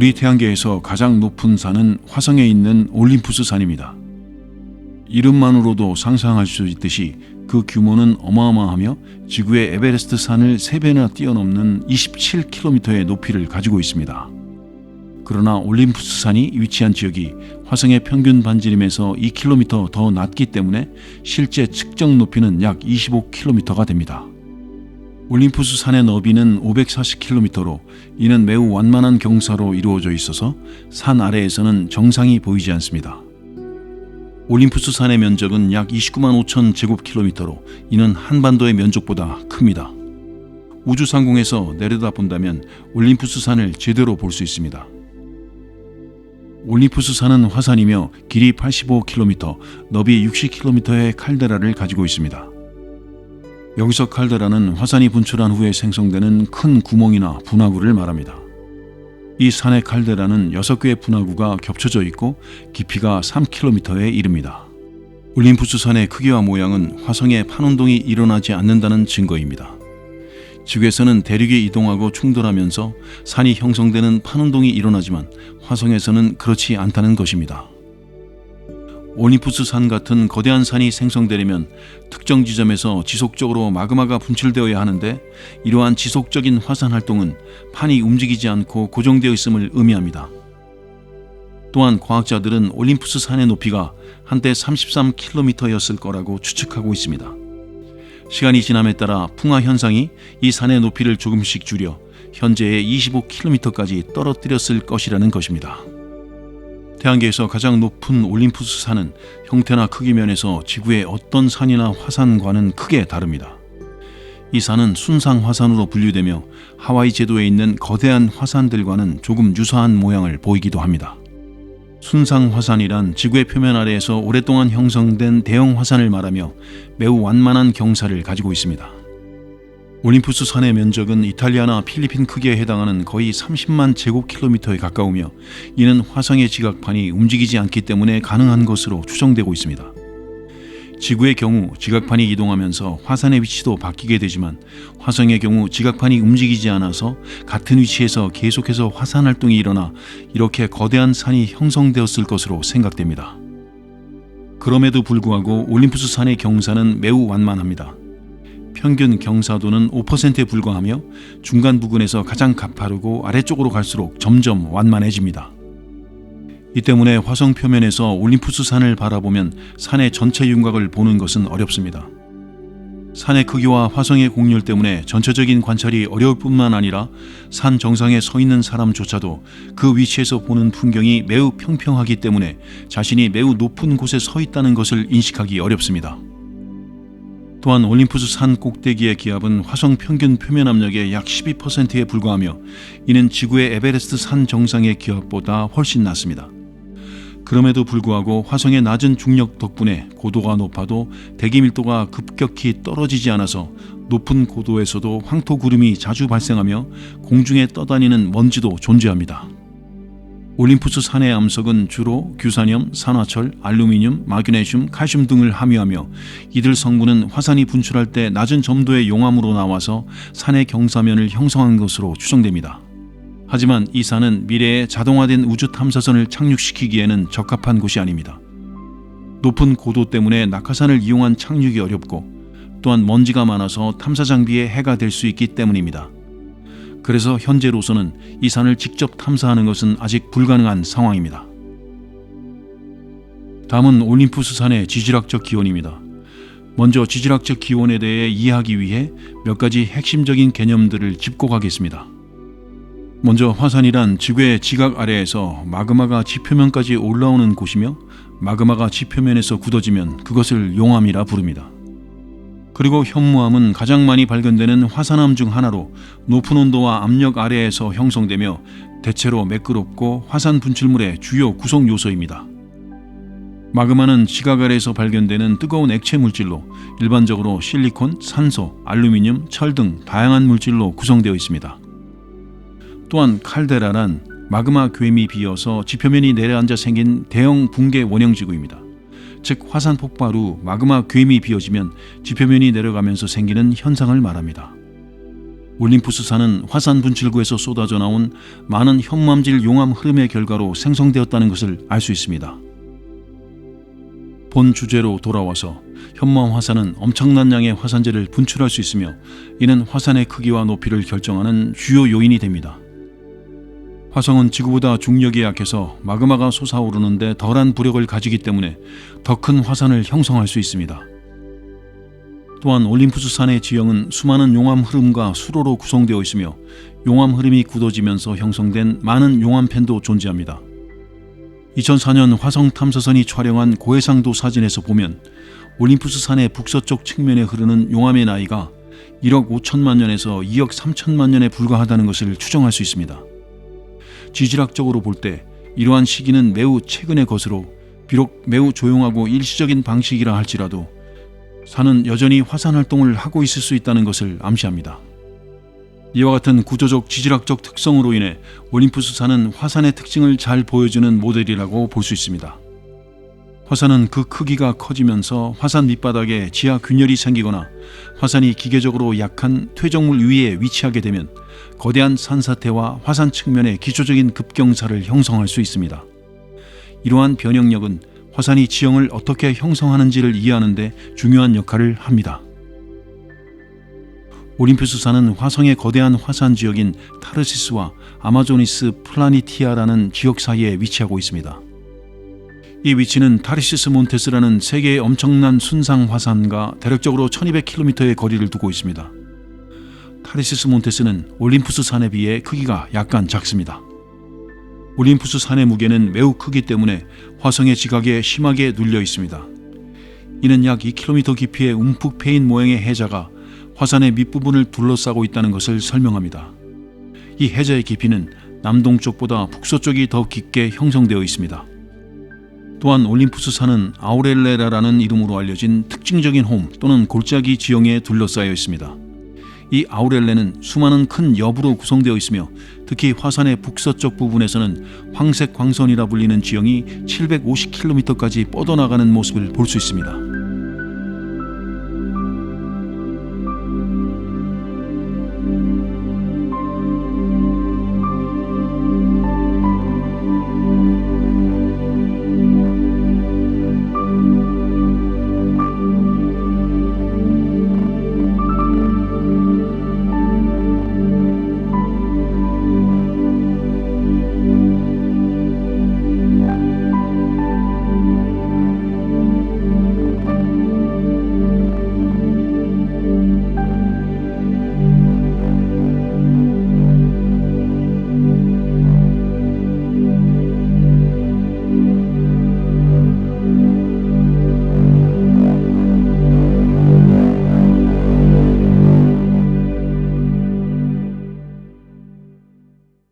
우리 태양계에서 가장 높은 산은 화성에 있는 올림푸스 산입니다. 이름만으로도 상상할 수 있듯이 그 규모는 어마어마하며 지구의 에베레스트 산을 3배나 뛰어넘는 27km의 높이를 가지고 있습니다. 그러나 올림푸스 산이 위치한 지역이 화성의 평균 반지름에서 2km 더 낮기 때문에 실제 측정 높이는 약 25km가 됩니다. 올림푸스 산의 너비는 540km로 이는 매우 완만한 경사로 이루어져 있어서 산 아래에서는 정상이 보이지 않습니다. 올림푸스 산의 면적은 약 29만 5천 제곱킬로미터로 이는 한반도의 면적보다 큽니다. 우주 상공에서 내려다본다면 올림푸스 산을 제대로 볼 수 있습니다. 올림푸스 산은 화산이며 길이 85km, 너비 60km의 칼데라를 가지고 있습니다. 여기서 칼데라는 화산이 분출한 후에 생성되는 큰 구멍이나 분화구를 말합니다. 이 산의 칼데라는 6개의 분화구가 겹쳐져 있고 깊이가 3km에 이릅니다. 올림푸스 산의 크기와 모양은 화성에 판운동이 일어나지 않는다는 증거입니다. 지구에서는 대륙이 이동하고 충돌하면서 산이 형성되는 판운동이 일어나지만 화성에서는 그렇지 않다는 것입니다. 올림푸스 산 같은 거대한 산이 생성되려면 특정 지점에서 지속적으로 마그마가 분출되어야 하는데 이러한 지속적인 화산 활동은 판이 움직이지 않고 고정되어 있음을 의미합니다. 또한 과학자들은 올림푸스 산의 높이가 한때 33km였을 거라고 추측하고 있습니다. 시간이 지남에 따라 풍화 현상이 이 산의 높이를 조금씩 줄여 현재의 25km까지 떨어뜨렸을 것이라는 것입니다. 태양계에서 가장 높은 올림푸스 산은 형태나 크기 면에서 지구의 어떤 산이나 화산과는 크게 다릅니다. 이 산은 순상 화산으로 분류되며 하와이 제도에 있는 거대한 화산들과는 조금 유사한 모양을 보이기도 합니다. 순상 화산이란 지구의 표면 아래에서 오랫동안 형성된 대형 화산을 말하며 매우 완만한 경사를 가지고 있습니다. 올림푸스 산의 면적은 이탈리아나 필리핀 크기에 해당하는 거의 30만 제곱킬로미터에 가까우며 이는 화성의 지각판이 움직이지 않기 때문에 가능한 것으로 추정되고 있습니다. 지구의 경우 지각판이 이동하면서 화산의 위치도 바뀌게 되지만 화성의 경우 지각판이 움직이지 않아서 같은 위치에서 계속해서 화산 활동이 일어나 이렇게 거대한 산이 형성되었을 것으로 생각됩니다. 그럼에도 불구하고 올림푸스 산의 경사는 매우 완만합니다. 평균 경사도는 5%에 불과하며 중간 부근에서 가장 가파르고 아래쪽으로 갈수록 점점 완만해집니다. 이 때문에 화성 표면에서 올림푸스 산을 바라보면 산의 전체 윤곽을 보는 것은 어렵습니다. 산의 크기와 화성의 곡률 때문에 전체적인 관찰이 어려울 뿐만 아니라 산 정상에 서 있는 사람조차도 그 위치에서 보는 풍경이 매우 평평하기 때문에 자신이 매우 높은 곳에 서 있다는 것을 인식하기 어렵습니다. 또한 올림푸스 산 꼭대기의 기압은 화성 평균 표면 압력의 약 12%에 불과하며 이는 지구의 에베레스트 산 정상의 기압보다 훨씬 낮습니다. 그럼에도 불구하고 화성의 낮은 중력 덕분에 고도가 높아도 대기 밀도가 급격히 떨어지지 않아서 높은 고도에서도 황토 구름이 자주 발생하며 공중에 떠다니는 먼지도 존재합니다. 올림푸스 산의 암석은 주로 규산염, 산화철, 알루미늄, 마그네슘, 칼슘 등을 함유하며 이들 성분은 화산이 분출할 때 낮은 점도의 용암으로 나와서 산의 경사면을 형성한 것으로 추정됩니다. 하지만 이 산은 미래에 자동화된 우주 탐사선을 착륙시키기에는 적합한 곳이 아닙니다. 높은 고도 때문에 낙하산을 이용한 착륙이 어렵고 또한 먼지가 많아서 탐사 장비에 해가 될 수 있기 때문입니다. 그래서 현재로서는 이 산을 직접 탐사하는 것은 아직 불가능한 상황입니다. 다음은 올림푸스 산의 지질학적 기원입니다. 먼저 지질학적 기원에 대해 이해하기 위해 몇 가지 핵심적인 개념들을 짚고 가겠습니다. 먼저 화산이란 지구의 지각 아래에서 마그마가 지표면까지 올라오는 곳이며 마그마가 지표면에서 굳어지면 그것을 용암이라 부릅니다. 그리고 현무암은 가장 많이 발견되는 화산암 중 하나로 높은 온도와 압력 아래에서 형성되며 대체로 매끄럽고 화산 분출물의 주요 구성 요소입니다. 마그마는 지각 아래에서 발견되는 뜨거운 액체 물질로 일반적으로 실리콘, 산소, 알루미늄, 철 등 다양한 물질로 구성되어 있습니다. 또한 칼데라란 마그마 괸이 비어서 지표면이 내려앉아 생긴 대형 붕괴 원형 지구입니다. 즉 화산 폭발 후 마그마 괸이 비어지면 지표면이 내려가면서 생기는 현상을 말합니다. 올림푸스 산은 화산 분출구에서 쏟아져 나온 많은 현무암질 용암 흐름의 결과로 생성되었다는 것을 알 수 있습니다. 본 주제로 돌아와서 현무암 화산은 엄청난 양의 화산재를 분출할 수 있으며 이는 화산의 크기와 높이를 결정하는 주요 요인이 됩니다. 화성은 지구보다 중력이 약해서 마그마가 솟아오르는데 덜한 부력을 가지기 때문에 더 큰 화산을 형성할 수 있습니다. 또한 올림푸스 산의 지형은 수많은 용암 흐름과 수로로 구성되어 있으며 용암 흐름이 굳어지면서 형성된 많은 용암팬도 존재합니다. 2004년 화성 탐사선이 촬영한 고해상도 사진에서 보면 올림푸스 산의 북서쪽 측면에 흐르는 용암의 나이가 1억 5천만 년에서 2억 3천만 년에 불과하다는 것을 추정할 수 있습니다. 지질학적으로 볼 때 이러한 시기는 매우 최근의 것으로 비록 매우 조용하고 일시적인 방식이라 할지라도 산은 여전히 화산 활동을 하고 있을 수 있다는 것을 암시합니다. 이와 같은 구조적 지질학적 특성으로 인해 올림푸스 산은 화산의 특징을 잘 보여주는 모델이라고 볼 수 있습니다. 화산은 그 크기가 커지면서 화산 밑바닥에 지하 균열이 생기거나 화산이 기계적으로 약한 퇴적물 위에 위치하게 되면 거대한 산사태와 화산 측면의 기초적인 급경사를 형성할 수 있습니다. 이러한 변형력은 화산이 지형을 어떻게 형성하는지를 이해하는 데 중요한 역할을 합니다. 올림푸스산은 화성의 거대한 화산 지역인 타르시스와 아마조니스 플라니티아라는 지역 사이에 위치하고 있습니다. 이 위치는 타르시스 몬테스라는 세계의 엄청난 순상 화산과 대략적으로 1200km의 거리를 두고 있습니다. 타르시스 몬테스는 올림푸스 산에 비해 크기가 약간 작습니다. 올림푸스 산의 무게는 매우 크기 때문에 화성의 지각에 심하게 눌려 있습니다. 이는 약 2km 깊이의 움푹 패인 모양의 해자가 화산의 밑부분을 둘러싸고 있다는 것을 설명합니다. 이 해자의 깊이는 남동쪽보다 북서쪽이 더 깊게 형성되어 있습니다. 또한 올림푸스 산은 아우렐레라라는 이름으로 알려진 특징적인 홈 또는 골짜기 지형에 둘러싸여 있습니다. 이 아우렐레는 수많은 큰 여부로 구성되어 있으며 특히 화산의 북서쪽 부분에서는 황색 광선이라 불리는 지형이 750km까지 뻗어나가는 모습을 볼 수 있습니다.